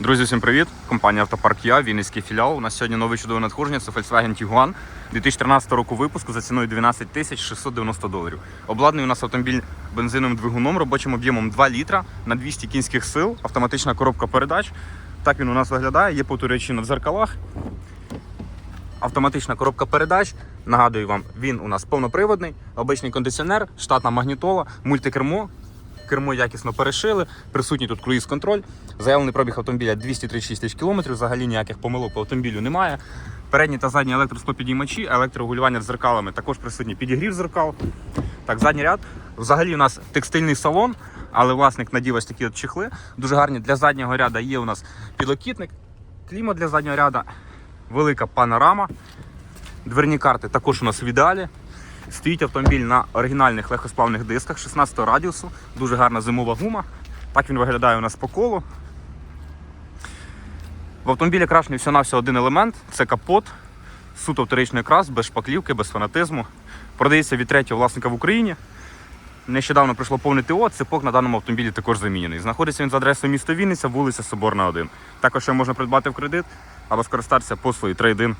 Друзі, всім привіт! Компанія Автопарк Я, Вінницький філіал. У нас сьогодні нове чудове надходження. Це Volkswagen Tiguan 2013 року випуску за ціною 12 тисяч 690 доларів. Обладнаний у нас автомобіль бензиновим двигуном, робочим об'ємом 2 літра на 200 кінських сил, автоматична коробка передач. Так він у нас виглядає, є повторюючі на дзеркалах. Автоматична коробка передач. Нагадую вам, він у нас повноприводний, обичний кондиціонер, штатна магнітола, мультикермо. Кермо якісно перешили, присутній тут круїз-контроль. Заявлений пробіг автомобіля 236 тисяч кілометрів. Взагалі ніяких помилок по автомобілю немає. Передні та задні електросклопідіймачі, електрорегулювання дзеркалами, також присутній підігрів зеркал. Так, задній ряд. Взагалі у нас текстильний салон, але власник надів ось такі от чехли. Дуже гарні для заднього ряду є у нас підлокітник, клімат для заднього ряду, велика панорама. Дверні карти також у нас в ідеалі. Стоїть автомобіль на оригінальних легкосплавних дисках 16 радіусу, дуже гарна зимова гума. Так він виглядає у нас по колу. В автомобілі крашений всього-навсього один елемент це капот, суто вторичний крас, без шпаклівки, без фанатизму. Продається від третього власника в Україні. Нещодавно прийшло повне ТО, цепок на даному автомобілі також замінений. Знаходиться він за адресою міста Вінниця, вулиця Соборна 1. Також його можна придбати в кредит або скористатися послугою трейдин